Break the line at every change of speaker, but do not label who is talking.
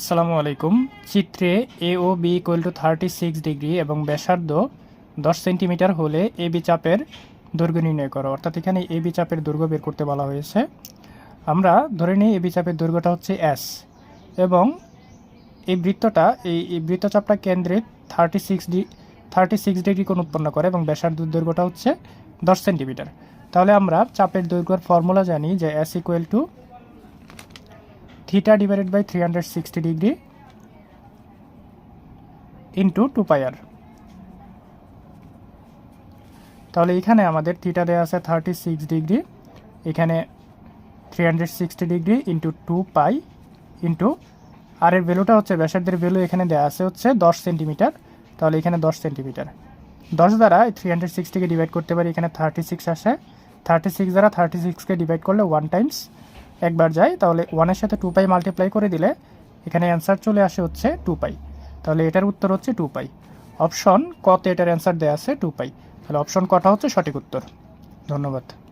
আসসালামু আলাইকুম। চিত্রে A O B equal to thirty six degree এবং ব্যাসার্ধ দশ সেন্টিমিটার হলে এ বি চাপের দৈর্ঘ্য নির্ণয় করো। অর্থাৎ এখানে এ বি চাপের দৈর্ঘ্য বের করতে বলা হয়েছে। আমরা ধরে নিই এ বি চাপের দৈর্ঘ্যটা হচ্ছে এস এবং এই বৃত্তটা, এই বৃত্তচাপটা কেন্দ্রে thirty six D thirty six degree কোণ উৎপন্ন করে এবং ব্যাসার্ধ দৈর্ঘ্যটা হচ্ছে দশ সেন্টিমিটার। তাহলে আমরা চাপের দৈর্ঘ্যের ফর্মুলা জানি যে S equal to theta divided by three hundred sixty degree into two pi R তাহলে এখানে আমাদের থিটা দেওয়া আছে থার্টি সিক্স ডিগ্রি এখানে three hundred sixty degree into two pi into R এর ভ্যালুটা হচ্ছে ব্যাসার্ধের ভ্যালু এখানে দেওয়া আছে হচ্ছে দশ সেন্টিমিটার তাহলে এখানে দশ সেন্টিমিটার দশ দ্বারা থ্রি হান্ড্রেড সিক্সটিকে ডিভাইড করতে পারি, এখানে থার্টি সিক্স আসে। থার্টি সিক্স দ্বারা থার্টি সিক্সকে ডিভাইড করলে ওয়ান টাইমস একবার যায়, তাহলে ওয়ানের সাথে টু পাই মাল্টিপ্লাই করে দিলে এখানে অ্যান্সার চলে আসে হচ্ছে টু পাই তাহলে এটার উত্তর হচ্ছে টু পাই অপশন কতে এটার অ্যান্সার দেওয়া আছে টু পাই তাহলে অপশন কটা হচ্ছে সঠিক উত্তর। ধন্যবাদ।